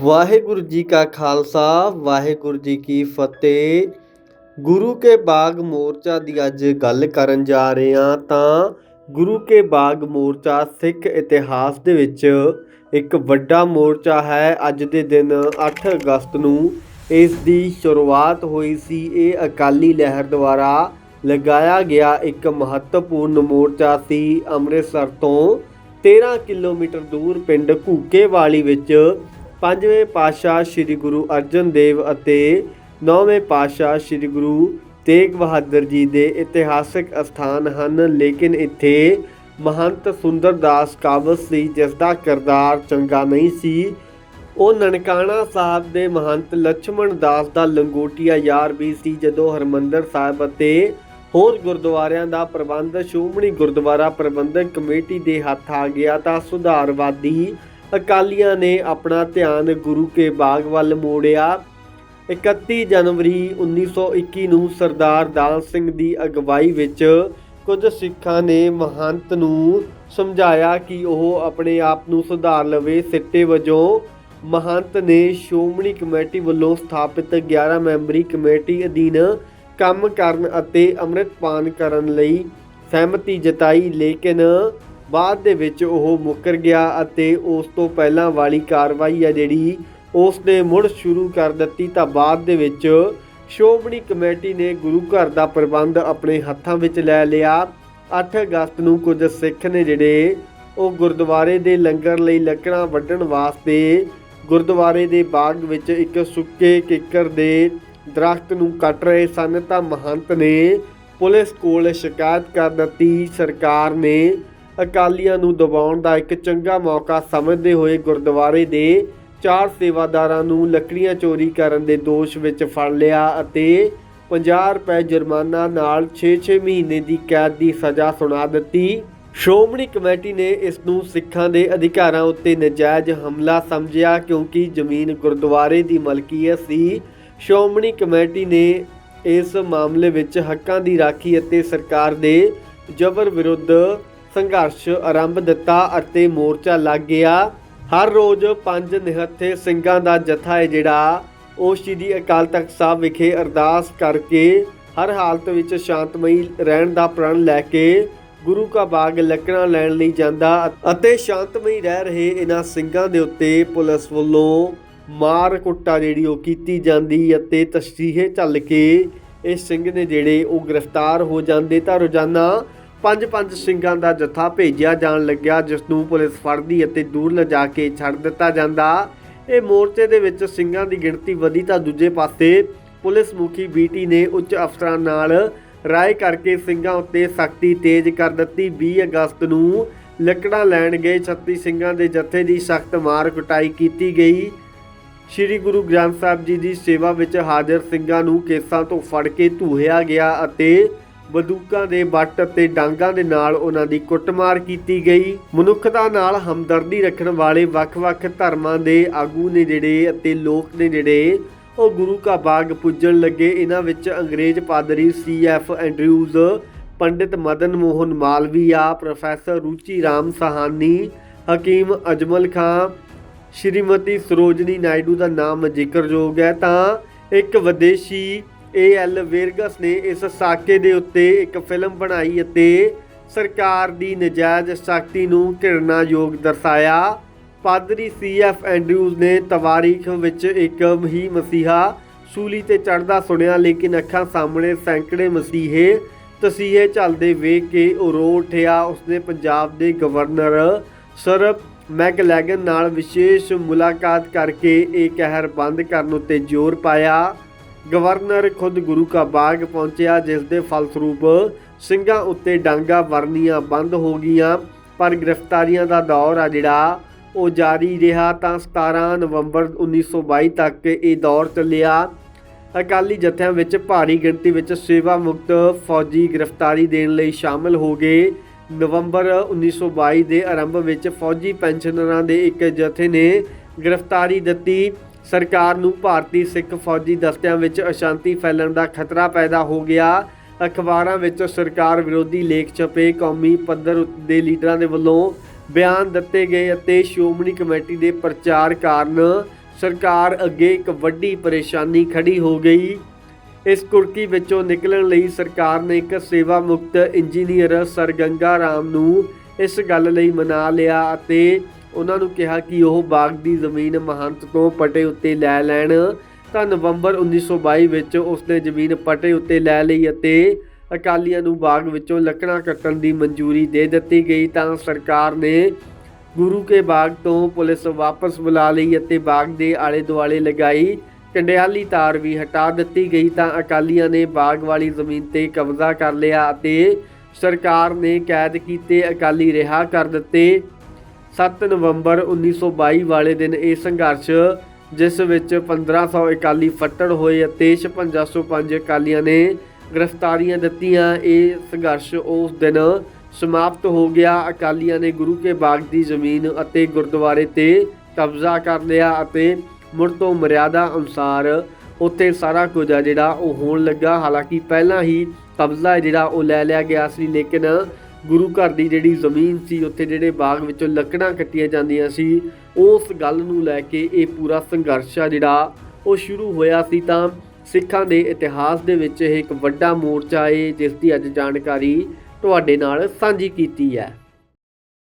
ਵਾਹਿਗੁਰੂ ਜੀ ਕਾ ਖਾਲਸਾ, ਵਾਹਿਗੁਰੂ ਜੀ ਕੀ ਫਤਿਹ। ਗੁਰੂ ਕੇ ਬਾਗ ਮੋਰਚਾ ਦੀ ਅੱਜ ਗੱਲ ਕਰਨ ਜਾ ਰਹੇ ਹਾਂ ਤਾਂ ਗੁਰੂ ਕੇ ਬਾਗ ਮੋਰਚਾ ਸਿੱਖ ਇਤਿਹਾਸ ਦੇ ਵਿੱਚ ਇੱਕ ਵੱਡਾ ਮੋਰਚਾ ਹੈ। ਅੱਜ ਦੇ ਦਿਨ 8 ਅਗਸਤ ਨੂੰ ਇਸ ਦੀ ਸ਼ੁਰੂਆਤ ਹੋਈ ਸੀ। ਇਹ ਅਕਾਲੀ ਲਹਿਰ ਦੁਆਰਾ ਲਗਾਇਆ ਗਿਆ ਇੱਕ ਮਹੱਤਵਪੂਰਨ ਮੋਰਚਾ ਸੀ। ਅੰਮ੍ਰਿਤਸਰ ਤੋਂ 13 ਕਿਲੋਮੀਟਰ ਦੂਰ ਪਿੰਡ ਘੂਕੇਵਾਲੀ ਵਿੱਚ ਪੰਜਵੇਂ ਪਾਤਸ਼ਾਹ ਸ੍ਰੀ ਗੁਰੂ ਅਰਜਨ ਦੇਵ ਅਤੇ ਨੌਵੇਂ ਪਾਤਸ਼ਾਹ ਸ੍ਰੀ ਗੁਰੂ ਤੇਗ ਬਹਾਦਰ ਜੀ ਦੇ ਇਤਿਹਾਸਕ ਅਸਥਾਨ ਹਨ। ਲੇਕਿਨ ਇੱਥੇ ਮਹੰਤ ਸੁੰਦਰਦਾਸ ਕਾਬਸ ਸੀ, ਜਿਸ ਦਾ ਕਿਰਦਾਰ ਚੰਗਾ ਨਹੀਂ ਸੀ। ਉਹ ਨਨਕਾਣਾ ਸਾਹਿਬ ਦੇ ਮਹੰਤ ਲక్ష్మణ ਦਾਸ ਦਾ ਲੰਗੋਟੀਆ ਯਾਰ ਵੀ ਸੀ, ਜਦੋਂ ਹਰਮੰਦਰ ਸਾਹਿਬ ਅਤੇ ਹੋਰ ਗੁਰਦੁਆਰਿਆਂ ਦਾ ਪ੍ਰਬੰਧ ਸ਼ੋਮਣੀ ਗੁਰਦੁਆਰਾ ਪ੍ਰਬੰਧਕ ਕਮੇਟੀ ਦੇ ਹੱਥ ਆ ਗਿਆ ਤਾਂ ਸੁਧਾਰਵਾਦੀ ਅਕਾਲੀਆਂ ਨੇ ਆਪਣਾ ਧਿਆਨ ਗੁਰੂ ਕੇ ਬਾਗ ਵੱਲ ਮੋੜਿਆ। 31 ਜਨਵਰੀ 1921 ਨੂੰ ਸਰਦਾਰ ਦਾਲ ਸਿੰਘ ਦੀ ਅਗਵਾਈ ਵਿੱਚ ਕੁਝ ਸਿੱਖਾਂ ਨੇ ਮਹੰਤ ਨੂੰ ਸਮਝਾਇਆ ਕਿ ਉਹ ਆਪਣੇ ਆਪ ਨੂੰ ਸੁਧਾਰ ਲਵੇ। ਸਿੱਟੇ ਵਜੋਂ ਮਹੰਤ ਨੇ ਸ਼੍ਰੋਮਣੀ ਕਮੇਟੀ ਵੱਲੋਂ ਸਥਾਪਿਤ 11 ਮੈਂਬਰੀ ਕਮੇਟੀ ਅਧੀਨ ਕੰਮ ਕਰਨ ਅਤੇ ਅੰਮ੍ਰਿਤਪਾਨ ਕਰਨ ਲਈ ਸਹਿਮਤੀ ਜਤਾਈ। ਲੇਕਿਨ ਬਾਅਦ ਦੇ ਵਿੱਚ ਉਹ ਮੁੱਕਰ ਗਿਆ ਅਤੇ ਉਸ ਤੋਂ ਪਹਿਲਾਂ ਵਾਲੀ ਕਾਰਵਾਈ ਹੈ ਜਿਹੜੀ ਉਸ ਨੇ ਮੁੜ ਸ਼ੁਰੂ ਕਰ ਦਿੱਤੀ। ਤਾਂ ਬਾਅਦ ਦੇ ਵਿੱਚ ਸ਼ੋਭਣੀ ਕਮੇਟੀ ਨੇ ਗੁਰੂ ਘਰ ਦਾ ਪ੍ਰਬੰਧ ਆਪਣੇ ਹੱਥਾਂ ਵਿੱਚ ਲੈ ਲਿਆ। 8 ਅਗਸਤ ਨੂੰ ਕੁਝ ਸਿੱਖ ਨੇ ਜਿਹੜੇ, ਉਹ ਗੁਰਦੁਆਰੇ ਦੇ ਲੰਗਰ ਲਈ ਲੱਕੜਾਂ ਵੱਢਣ ਵਾਸਤੇ ਗੁਰਦੁਆਰੇ ਦੇ ਬਾਗ ਵਿੱਚ ਇੱਕ ਸੁੱਕੇ ਕਿੱਕਰ ਦੇ ਦਰਖਤ ਨੂੰ ਕੱਟ ਰਹੇ ਸਨ। ਤਾਂ ਮਹੰਤ ਨੇ ਪੁਲਿਸ ਕੋਲ ਸ਼ਿਕਾਇਤ ਕਰ ਦਿੱਤੀ। ਸਰਕਾਰ ਨੇ ਅਕਾਲੀਆਂ ਨੂੰ ਦਬਾਉਣ ਦਾ ਇੱਕ ਚੰਗਾ ਮੌਕਾ ਸਮਝਦੇ ਹੋਏ ਗੁਰਦੁਆਰੇ ਦੇ ਚਾਰ ਸੇਵਾਦਾਰਾਂ ਨੂੰ ਲੱਕੜੀਆਂ ਚੋਰੀ ਕਰਨ ਦੇ ਦੋਸ਼ ਵਿੱਚ ਫੜ ਲਿਆ ਅਤੇ 50 ਰੁਪਏ ਜੁਰਮਾਨਾ ਨਾਲ 6-6 ਮਹੀਨੇ ਦੀ ਕੈਦ ਦੀ ਸਜ਼ਾ ਸੁਣਾ ਦਿੱਤੀ। ਸ਼੍ਰੋਮਣੀ ਕਮੇਟੀ ਨੇ ਇਸ ਨੂੰ ਸਿੱਖਾਂ ਦੇ ਅਧਿਕਾਰਾਂ ਉੱਤੇ ਨਜਾਇਜ਼ ਹਮਲਾ ਸਮਝਿਆ ਕਿਉਂਕਿ ਜ਼ਮੀਨ ਗੁਰਦੁਆਰੇ ਦੀ ਮਲਕੀਅਤ ਸੀ। ਸ਼੍ਰੋਮਣੀ ਕਮੇਟੀ ਨੇ ਇਸ ਮਾਮਲੇ ਵਿੱਚ ਹੱਕਾਂ ਦੀ ਰਾਖੀ ਅਤੇ ਸਰਕਾਰ ਦੇ ਜ਼ਬਰ ਵਿਰੁੱਧ ਸੰਘਰਸ਼ ਆਰੰਭ ਦਿੱਤਾ ਅਤੇ ਮੋਰਚਾ ਲੱਗ ਗਿਆ। ਹਰ ਰੋਜ਼ ਪੰਜ ਨਿਹੱਥੇ ਸਿੰਘਾਂ ਦਾ ਜਥਾ ਹੈ ਜਿਹੜਾ ਉਹ ਸ਼੍ਰੀ ਅਕਾਲ ਤਖਤ ਸਾਹਿਬ ਵਿਖੇ ਅਰਦਾਸ ਕਰਕੇ ਹਰ ਹਾਲਤ ਵਿੱਚ ਸ਼ਾਂਤਮਈ ਰਹਿਣ ਦਾ ਪ੍ਰਣ ਲੈ ਕੇ ਗੁਰੂ ਕਾ ਬਾਗ ਲੱਕੜਾਂ ਲੈਣ ਲਈ ਜਾਂਦਾ ਅਤੇ ਸ਼ਾਂਤਮਈ ਰਹਿ ਰਹੇ ਇਹਨਾਂ ਸਿੰਘਾਂ ਦੇ ਉੱਤੇ ਪੁਲਿਸ ਵੱਲੋਂ ਮਾਰ ਕੁੱਟਾ ਜਿਹੜੀ ਉਹ ਕੀਤੀ ਜਾਂਦੀ ਅਤੇ ਤਸ਼ਰੀਹੇ ਚੱਲ ਕੇ ਇਹ ਸਿੰਘ ਨੇ ਜਿਹੜੇ ਉਹ ਗ੍ਰਿਫਤਾਰ ਹੋ ਜਾਂਦੇ ਤਾਂ ਰੋਜ਼ਾਨਾ ਪੰਜ ਪੰਜ ਸਿੰਘਾਂ ਦਾ ਜਥਾ ਭੇਜਿਆ ਜਾਣ ਲੱਗਿਆ, ਜਿਸ ਨੂੰ ਪੁਲਿਸ ਫੜਦੀ ਅਤੇ ਦੂਰ ਲਿਜਾ ਕੇ ਛੱਡ ਦਿੱਤਾ ਜਾਂਦਾ। ਇਹ ਮੋਰਚੇ ਦੇ ਵਿੱਚ ਸਿੰਘਾਂ ਦੀ ਗਿਣਤੀ ਵਧੀ ਤਾਂ ਦੂਜੇ ਪਾਸੇ ਪੁਲਿਸ ਮੁਖੀ ਬੀਟੀ ਨੇ ਉੱਚ ਅਫਸਰਾਂ ਨਾਲ ਰਾਏ ਕਰਕੇ ਸਿੰਘਾਂ ਉੱਤੇ ਸਖਤੀ ਤੇਜ਼ ਕਰ ਦਿੱਤੀ। 20 ਅਗਸਤ ਨੂੰ ਲੱਕੜਾਂ ਲੈਣ ਗਏ 36 ਸਿੰਘਾਂ ਦੇ ਜਥੇ ਦੀ ਸਖਤ ਮਾਰ ਕੁਟਾਈ ਕੀਤੀ ਗਈ। ਸ਼੍ਰੀ ਗੁਰੂ ਗ੍ਰੰਥ ਸਾਹਿਬ ਜੀ ਦੀ ਸੇਵਾ ਵਿੱਚ ਹਾਜ਼ਰ ਸਿੰਘਾਂ ਨੂੰ ਕੇਸਾਂ ਤੋਂ ਫੜ ਕੇ ਧੂਹਿਆ ਗਿਆ ਅਤੇ ਬੰਦੂਕਾਂ ਦੇ ਵੱਟ ਅਤੇ ਡਾਂਗਾਂ ਦੇ ਨਾਲ ਉਹਨਾਂ ਦੀ ਕੁੱਟਮਾਰ ਕੀਤੀ ਗਈ। ਮਨੁੱਖਤਾ ਨਾਲ ਹਮਦਰਦੀ ਰੱਖਣ ਵਾਲੇ ਵੱਖ-ਵੱਖ ਧਰਮਾਂ ਦੇ ਆਗੂ ਨੇ ਜਿਹੜੇ ਅਤੇ ਲੋਕ ਨੇ ਜਿਹੜੇ, ਉਹ ਗੁਰੂ ਕਾ ਬਾਗ ਪੁੱਜਣ ਲੱਗੇ। ਇਹਨਾਂ ਵਿੱਚ ਅੰਗਰੇਜ਼ ਪਾਦਰੀ C F Andrews Pandit Madan Mohan Malaviya, professor Ruchi Ram Sahni, Hakim Ajmal Khan, Shrimati Sarojini Naidu ਦਾ ਨਾਮ ਜ਼ਿਕਰਯੋਗ ਹੈ। ਤਾਂ ਇੱਕ ਵਿਦੇਸ਼ੀ ਏ ਐਲ ਵੇਰਗਸ ਨੇ ਇਸ ਸਾਕੇ ਦੇ ਉੱਤੇ ਇੱਕ ਫਿਲਮ ਬਣਾਈ ਅਤੇ ਸਰਕਾਰ ਦੀ ਨਜਾਇਜ਼ ਸ਼ਕਤੀ ਨੂੰ ਘਿਰਨਾਯੋਗ ਦਰਸਾਇਆ। ਪਾਦਰੀ ਸੀ ਐਫ ਐਂਡਰਿਊਜ਼ ਨੇ ਤਵਾਰੀਖ ਵਿੱਚ ਇੱਕ ਹੀ ਮਸੀਹਾ ਸੂਲੀ ਤੇ ਚੜਦਾ ਸੁਣਿਆ, ਲੇਕਿਨ ਅੱਖਾਂ ਸਾਹਮਣੇ ਸੈਂਕੜੇ ਮਸੀਹੇ ਤਸੀਹੇ ਚੱਲਦੇ ਵੇਖ ਕੇ ਉਹ ਰੋ ਉਠਿਆ। ਉਸਨੇ ਪੰਜਾਬ ਦੇ ਗਵਰਨਰ ਸਰ ਮੈਕਲੈਗਨ ਨਾਲ ਵਿਸ਼ੇਸ਼ ਮੁਲਾਕਾਤ ਕਰਕੇ ਇਹ ਕਹਿਰ ਬੰਦ ਕਰਨ ਉੱਤੇ ਜ਼ੋਰ ਪਾਇਆ। ਗਵਰਨਰ ਖੁਦ ਗੁਰੂ ਕਾ ਬਾਗ ਪਹੁੰਚਿਆ, ਜਿਸ ਦੇ ਫਲਸਰੂਪ ਸਿੰਘਾਂ ਉੱਤੇ ਡਾਂਗਾ ਵਰਨੀਆਂ ਬੰਦ ਹੋ ਗਈਆਂ। ਪਰ ਗ੍ਰਿਫਤਾਰੀਆਂ ਦਾ ਦੌਰ ਆ ਜਿਹੜਾ, ਉਹ ਜਾਰੀ ਰਿਹਾ ਤਾਂ 17 ਨਵੰਬਰ 1922 ਤੱਕ ਇਹ ਦੌਰ ਚੱਲਿਆ। ਅਕਾਲੀ ਜਥਿਆਂ ਵਿੱਚ ਭਾਰੀ ਗਿਣਤੀ ਵਿੱਚ ਸੇਵਾ ਮੁਕਤ ਫੌਜੀ ਗ੍ਰਿਫਤਾਰੀ ਦੇਣ ਲਈ ਸ਼ਾਮਲ ਹੋ ਗਏ। ਨਵੰਬਰ 1922 ਦੇ ਆਰੰਭ ਵਿੱਚ ਫੌਜੀ ਪੈਨਸ਼ਨਰਾਂ ਦੇ ਇੱਕ ਜਥੇ ਨੇ ਗ੍ਰਿਫਤਾਰੀ ਦਿੱਤੀ। ਸਰਕਾਰ ਨੂੰ ਭਾਰਤੀ ਸਿੱਖ ਫੌਜੀ ਦਸਤਿਆਂ ਵਿੱਚ ਅਸ਼ਾਂਤੀ ਫੈਲਣ ਦਾ ਖਤਰਾ ਪੈਦਾ ਹੋ ਗਿਆ। ਅਖਬਾਰਾਂ ਵਿੱਚ ਸਰਕਾਰ ਵਿਰੋਧੀ ਲੇਖ ਛਪੇ, ਕੌਮੀ ਪੱਧਰ ਦੇ ਲੀਡਰਾਂ ਦੇ ਵੱਲੋਂ ਬਿਆਨ ਦਿੱਤੇ ਗਏ ਅਤੇ ਸ਼੍ਰੋਮਣੀ ਕਮੇਟੀ ਦੇ ਪ੍ਰਚਾਰ ਕਾਰਨ ਸਰਕਾਰ ਅੱਗੇ ਇੱਕ ਵੱਡੀ ਪਰੇਸ਼ਾਨੀ ਖੜੀ ਹੋ ਗਈ। ਇਸ ਕੁਰਕੀ ਵਿੱਚੋਂ ਨਿਕਲਣ ਲਈ ਸਰਕਾਰ ਨੇ ਇੱਕ ਸੇਵਾ ਮੁਕਤ ਇੰਜੀਨੀਅਰ ਸਰਗੰਗਾ ਰਾਮ ਨੂੰ ਇਸ ਗੱਲ ਲਈ ਮਨਾ ਲਿਆ ਅਤੇ ਉਹਨਾਂ ਨੂੰ ਕਿਹਾ ਕਿ ਉਹ ਬਾਗ ਦੀ ਜ਼ਮੀਨ ਮਹੰਤ ਤੋਂ ਪਟੇ ਉੱਤੇ ਲੈ ਲੈਣ। ਤਾਂ ਨਵੰਬਰ 1922 ਵਿੱਚ ਉਸਨੇ ਜ਼ਮੀਨ ਪਟੇ ਉੱਤੇ ਲੈ ਲਈ ਅਤੇ ਅਕਾਲੀਆਂ ਨੂੰ ਬਾਗ ਵਿੱਚੋਂ ਲੱਕੜਾਂ ਕੱਟਣ ਦੀ ਮਨਜ਼ੂਰੀ ਦੇ ਦਿੱਤੀ ਗਈ। ਤਾਂ ਸਰਕਾਰ ਨੇ ਗੁਰੂ ਕੇ ਬਾਗ ਤੋਂ ਪੁਲਿਸ ਵਾਪਸ ਬੁਲਾ ਲਈ ਅਤੇ ਬਾਗ ਦੇ ਆਲੇ ਦੁਆਲੇ ਲਗਾਈ। ਕੰਡਿਆਲੀ ਤਾਰ ਵੀ ਹਟਾ ਦਿੱਤੀ ਗਈ ਤਾਂ ਅਕਾਲੀਆਂ ਨੇ ਬਾਗ ਵਾਲੀ ਜ਼ਮੀਨ ਤੇ ਕਬਜ਼ਾ ਕਰ ਲਿਆ ਅਤੇ ਸਰਕਾਰ ਨੇ ਕੈਦ ਕੀਤੇ। ਅਕਾਲੀ ਰਿਹਾ ਕਰ ਦਿੱਤੇ। 7 ਨਵੰਬਰ 1922 ਵਾਲੇ ਦਿਨ ਇਹ ਸੰਘਰਸ਼, ਜਿਸ ਵਿੱਚ 1500 ਇਕਾਲੀ ਫੱਟੜ ਹੋਏ ਅਤੇ 5605 ਅਕਾਲੀਆਂ ਨੇ ਗ੍ਰਿਫਤਾਰੀਆਂ ਦਿੱਤੀਆਂ, ਇਹ ਸੰਘਰਸ਼ ਉਸ ਦਿਨ ਸਮਾਪਤ ਹੋ ਗਿਆ। ਅਕਾਲੀਆਂ ਨੇ ਗੁਰੂ ਕੇ ਬਾਗ ਦੀ ਜ਼ਮੀਨ ਅਤੇ ਗੁਰਦੁਆਰੇ ਤੇ ਕਬਜ਼ਾ ਕਰ ਲਿਆ ਅਤੇ ਮੁੜ ਤੋਂ ਮਰਿਆਦਾ ਅਨੁਸਾਰ ਉੱਥੇ ਸਾਰਾ ਕੁਝ ਆ ਜਿਹੜਾ ਉਹ ਹੋਣ ਲੱਗਾ। ਹਾਲਾਂਕਿ ਪਹਿਲਾਂ ਹੀ ਕਬਜ਼ਾ ਜਿਹੜਾ ਉਹ ਲੈ ਲਿਆ ਗਿਆ ਸੀ, ਲੇਕਿਨ ਗੁਰੂ ਘਰ ਦੀ ਜਿਹੜੀ ਜ਼ਮੀਨ ਸੀ, ਉੱਥੇ ਜਿਹੜੇ ਬਾਗ ਵਿੱਚੋਂ ਲੱਕੜਾਂ ਕੱਟੀਆਂ ਜਾਂਦੀਆਂ ਸੀ, ਉਸ ਗੱਲ ਨੂੰ ਲੈ ਕੇ ਇਹ ਪੂਰਾ ਸੰਘਰਸ਼ ਆ ਜਿਹੜਾ ਉਹ ਸ਼ੁਰੂ ਹੋਇਆ ਸੀ। ਤਾਂ ਸਿੱਖਾਂ ਦੇ ਇਤਿਹਾਸ ਦੇ ਵਿੱਚ ਇਹ ਇੱਕ ਵੱਡਾ ਮੋਰਚਾ ਏ, ਜਿਸ ਦੀ ਅੱਜ ਜਾਣਕਾਰੀ ਤੁਹਾਡੇ ਨਾਲ ਸਾਂਝੀ ਕੀਤੀ ਹੈ।